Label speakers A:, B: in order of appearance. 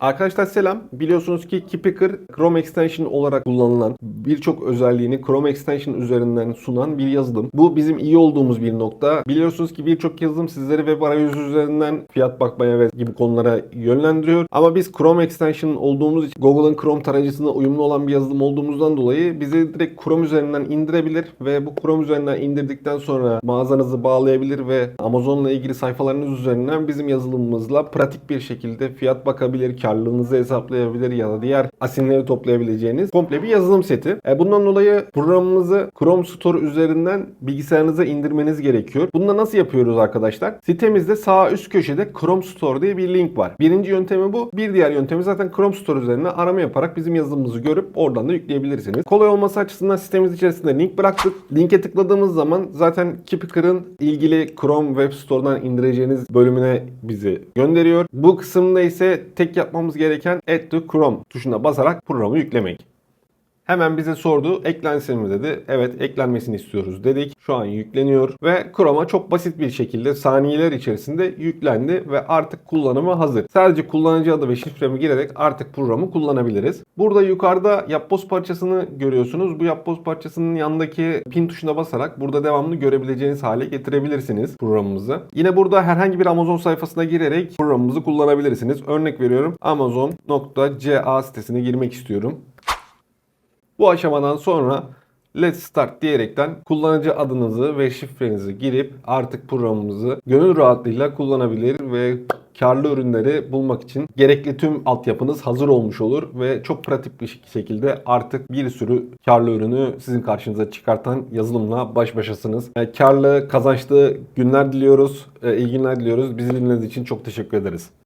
A: Arkadaşlar selam. Biliyorsunuz ki Keypicker Chrome Extension olarak kullanılan birçok özelliğini Chrome Extension üzerinden sunan bir yazılım. Bu bizim iyi olduğumuz bir nokta. Biliyorsunuz ki birçok yazılım sizleri web arayüzü üzerinden fiyat bakmaya ve gibi konulara yönlendiriyor. Ama biz Chrome Extension olduğumuz için Google'ın Chrome tarayıcısına uyumlu olan bir yazılım olduğumuzdan dolayı bizi direkt Chrome üzerinden indirebilir ve bu Chrome üzerinden indirdikten sonra mağazanızı bağlayabilir ve Amazon'la ilgili sayfalarınız üzerinden bizim yazılımımızla pratik bir şekilde fiyat bakabilir, karlılığınızı hesaplayabilir ya da diğer asinleri toplayabileceğiniz komple bir yazılım seti. E, bundan dolayı programımızı Chrome Store üzerinden bilgisayarınıza indirmeniz gerekiyor. Bunu da nasıl yapıyoruz arkadaşlar? Sitemizde sağ üst köşede Chrome Store diye bir link var. Birinci yöntemi bu. Bir diğer yöntemi zaten Chrome Store üzerinden arama yaparak bizim yazılımımızı görüp oradan da yükleyebilirsiniz. Kolay olması açısından sitemiz içerisinde link bıraktık. Linke tıkladığımız zaman zaten Kipicker'ın ilgili Chrome Web Store'dan indireceğiniz bölümüne bizi gönderiyor. Bu kısımda ise tek yapmamız gereken Add to Chrome tuşuna basarak programı yüklemek. Hemen bize sordu. Eklensin mi dedi. Evet eklenmesini istiyoruz dedik. Şu an yükleniyor ve Chrome'a çok basit bir şekilde saniyeler içerisinde yüklendi ve artık kullanıma hazır. Sadece kullanıcı adı ve şifremi girerek artık programı kullanabiliriz. Burada yukarıda yapboz parçasını görüyorsunuz. Bu yapboz parçasının yanındaki pin tuşuna basarak burada devamlı görebileceğiniz hale getirebilirsiniz programımızı. Yine burada herhangi bir Amazon sayfasına girerek programımızı kullanabilirsiniz. Örnek veriyorum amazon.ca sitesine girmek istiyorum. Bu aşamadan sonra Let's Start diyerekten kullanıcı adınızı ve şifrenizi girip artık programımızı gönül rahatlığıyla kullanabilir ve karlı ürünleri bulmak için gerekli tüm altyapınız hazır olmuş olur ve çok pratik bir şekilde artık bir sürü karlı ürünü sizin karşınıza çıkartan yazılımla baş başasınız. E, Karlı, kazançlı günler diliyoruz, e, iyi günler diliyoruz. Bizi dinlediğiniz için çok teşekkür ederiz.